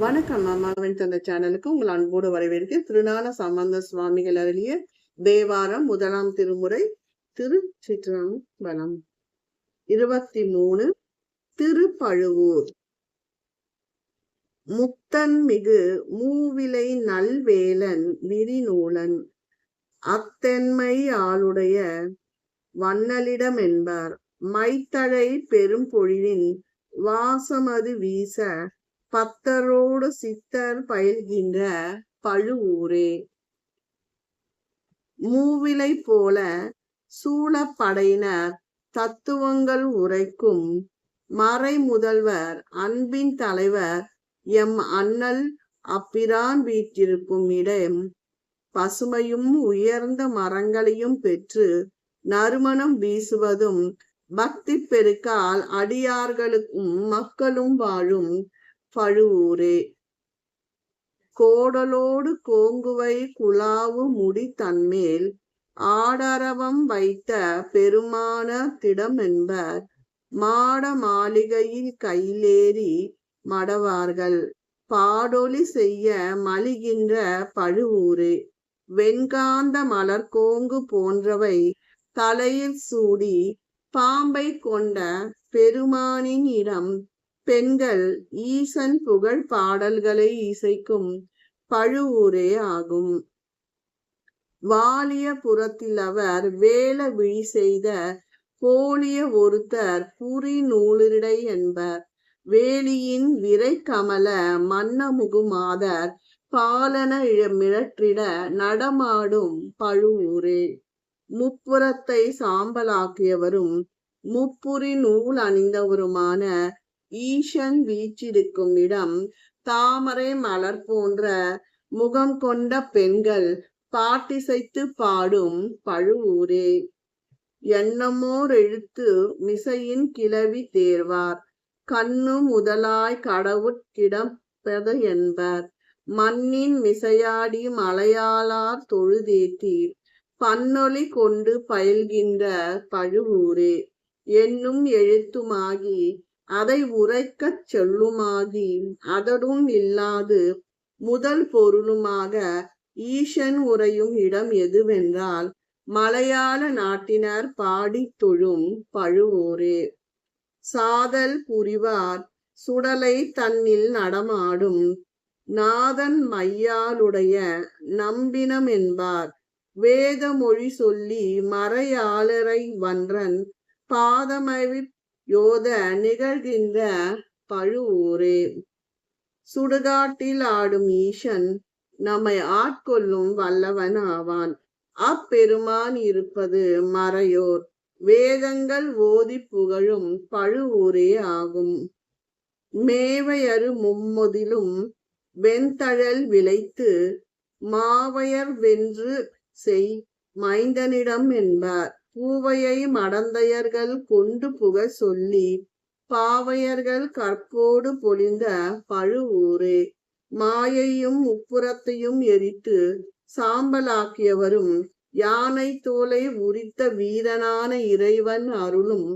வணக்கம் அம்மாவின் தந்த சேனலுக்கு உங்கள் அன்போடு வரவேற்க திருநான சம்பந்த சுவாமிகள் அருளிய தேவாரம் முதலாம் திருமுறை திருச்சிற்றம்பலம் இருபத்தி மூணு திருப்பழுவூர். முத்தன் மிகு மூவிலை நல்வேலன் விரிநூலன் அத்தென்மை ஆளுடைய வண்ணலிடம் என்பார். மைத்தழை பெரும் பொழிலின் வாசமது வீச பத்தரோடு சித்தர் பயில்கின்ற பழுவூரே. மூவிலை போல சூழப்படையினர் தத்துவங்கள் உரைக்கும் மறை முதல்வர் அன்பின் தலைவர் எம் அண்ணல் அப்பிரான் வீற்றிருக்கும் இடம் பசுமையும் உயர்ந்த மரங்களையும் பெற்று நறுமணம் வீசுவதும் பக்தி பெருக்கால் அடியார்களுக்கும் மக்களும் வாழும் பழுவூரே. கோடலோடு கோங்குவை குழாவு முடி தன்மேல் ஆடரவம் வைத்த பெருமான திடம் என்பர் மாட மாளிகையில் கையிலேறி மடவார்கள். பாடொலி செய்ய மலிகின்ற பழுவூரே. வெண்காந்த மலர்கோங்கு போன்றவை தலையில் சூடி பாம்பை கொண்ட பெருமானின் இடம் பெண்கள் ஈசன் புகழ் பாடல்களை இசைக்கும் பழுவூரே ஆகும். வாலிய புறத்தில் அவர் வேல விழி செய்த போலிய ஒருத்தர் புரி நூலிடை என்பர். வேலியின் விரை கமல மன்னமுகுமாதர் பாலன மிழற்றிட நடமாடும் பழுவூரே. முப்புறத்தை சாம்பலாக்கியவரும் முப்புரி நூல் அணிந்தவருமான ஈசன் வீச்சிருக்கும் இடம் தாமரை மலர் போன்ற முகம் கொண்ட பெண்கள் பாட்டிசைத்து பாடும் பழுவூரே. எண்ணமோர் எழுத்து மிசையின் கிளவி தேர்வார். கண்ணு முதலாய் கடவுட்கிடப்பது என்பர். மண்ணின் மிசையாடி மலையாளார் தொழுதேத்தி. பன்னொலி கொண்டு பயில்கின்ற பழுவூரே. என்னும் எழுத்துமாகி அதை உரைக்கச் சொல்லுமாகி அதடும் இல்லாது முதல் பொருளுமாக ஈசன் உரையும் இடம் எதுவென்றால் மலையாள நாட்டினர் பாடி தொழும் பழுவூரே. சாதல் புரிவார் சுடலை தன்னில் நடமாடும் நாதன் மையாளுடைய நம்பினம் என்பார். வேத மொழி சொல்லி மறையாளரை வன்றன் பாதமவி யோத நிகழ்கின்ற பழுவூரே. சுடுகாட்டில் ஆடும் ஈசன் நம்மை ஆட்கொள்ளும் வல்லவன் ஆவான் அப்பெருமான் இருப்பது மறையோர். வேதங்கள் ஓதி புகழும் பழுவூரே ஆகும். மேவையரு மும்முதிலும் வெண்தழல் விளைத்து மாவையர் வென்று செய் மைந்தனிடம் என்பார். பூவையை மடந்தையர்கள் கொண்டு புக சொல்லி பாவையர்கள் கற்போடு பொழிந்த பழுவூரே மாயையும் உப்புறத்தையும் எரித்து சாம்பலாக்கியவரும் யானை தோலை உரித்த வீரனான இறைவன் அருளும்.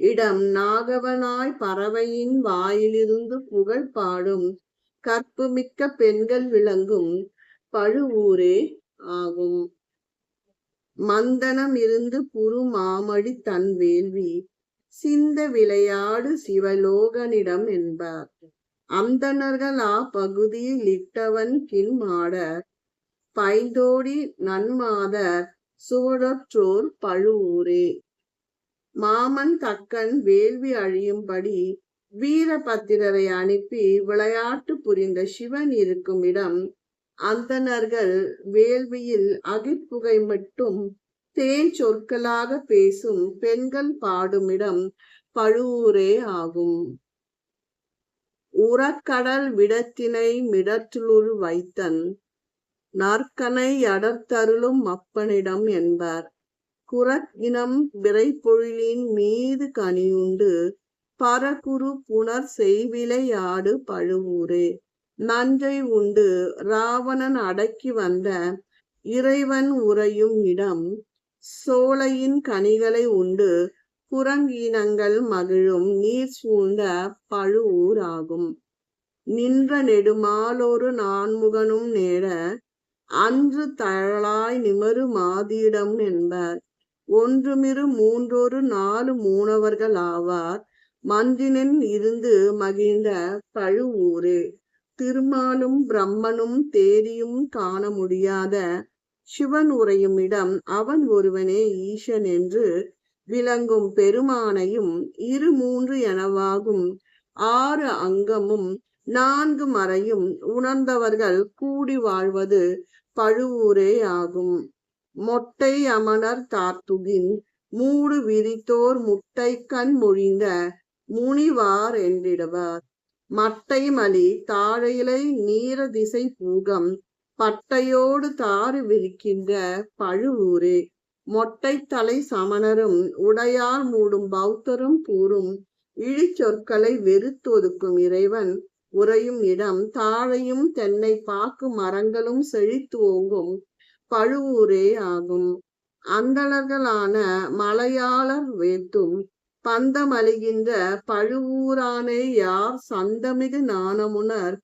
இடம் நாகவனாய் பறவையின் வாயிலிருந்து புகழ் பாடும். கற்புமிக்க பெண்கள் விளங்கும் பழுவூரே ஆகும். மந்தனம் இருந்து புரு மாமடி தன் வேள்வி சிந்த விளையாடு சிவலோகனிடம் என்பார். அந்தணர்கள் ஆ பகுதியில் இட்டவன் கின் மாட பைந்தோடி நன்மாதர் சுவடற்றோர் பழுவூரே. மாமன் தக்கன் வேள்வி அழியும்படி வீரபத்திரரை அனுப்பி விளையாட்டு புரிந்த சிவன் இருக்கும் இடம் அந்தணர்கள் வேள்வியில் அகிப்புகை மட்டும் தேன் சொற்களாக பேசும் பெண்கள் பாடுமிடம் பழுவூரே ஆகும். உறக்கடல் விடத்தினை மிடற்றுள் வைத்தன் நற்கனை அடர்த்தருளும் அப்பனிடம் என்பார். குரக்கினம் விரைப்பொழிலின் மீது கனியுண்டு பரகுரு புனர் செய்விலையாடு பழுவூரே. நஞ்சை உண்டு. ராவணன் அடக்கி வந்த இறைவன் உறையும் இடம் சோலையின் கனிகளை உண்டு. புறங்கீனங்கள் மகிழும் நீர் சூழ்ந்த பழுவூர் ஆகும் நின்ற நெடுமாலொரு நான்முகனும் நேர அன்று தழலாய் நிமரு மாதிடம் என்பர் ஒன்றுமிரு மூன்றொரு நாலு மூணவர்கள் ஆவார். மன்றினின் இருந்து மகிழ்ந்த பழுவூரே திருமாலும் பிரம்மனும் தேரியும் காண முடியாத சிவன் உறையும் இடம் அவன் ஒருவனே ஈசன் என்று விளங்கும் பெருமானையும் இரு மூன்று எனவாகும். ஆறு அங்கமும் நான்கு மறையும் உணர்ந்தவர்கள் கூடி வாழ்வது பழுவூரே ஆகும். மொட்டை அமணர் தாத்துகின் மூடு விரித்தோர் முட்டை கண் மொழிந்த முனிவார் என்றிடுவார். மட்டை மலி தாழையிலை நீர திசை பூகம் பட்டையோடு தாறு விரிக்கின்ற பழுவூரே. மொட்டைத்தலை சமணரும் உடையார் மூடும் பௌத்தரும் கூறும் இழிச்சொற்களை வெறுத்தொதுக்கும் இறைவன் உறையும் இடம் தாழையும் தென்னை பாக்கு மரங்களும் செழித்து ஓங்கும் பழுவூரே ஆகும். அந்தணர்களான மலையாளர் வேத்தும் பந்தம் அழிகின்ற பழுவூரானே யார் சந்தமிகு நாணமுனர்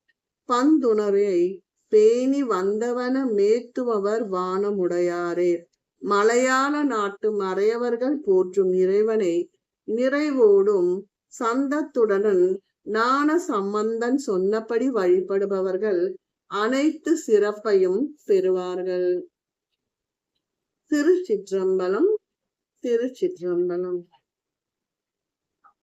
பந்துணரை பேணி வந்தவன மேத்துபவர் வானமுடையாரே. மலையாள நாட்டு மறையவர்கள் போற்றும் இறைவனை நிறைவோடும் சந்தத்துடனும் ஞான சம்பந்தன் சொன்னபடி வழிபடுபவர்கள் அனைத்து சிறப்பையும் பெறுவார்கள். திருச்சிற்றம்பலம் திருச்சிற்றம்பலம்.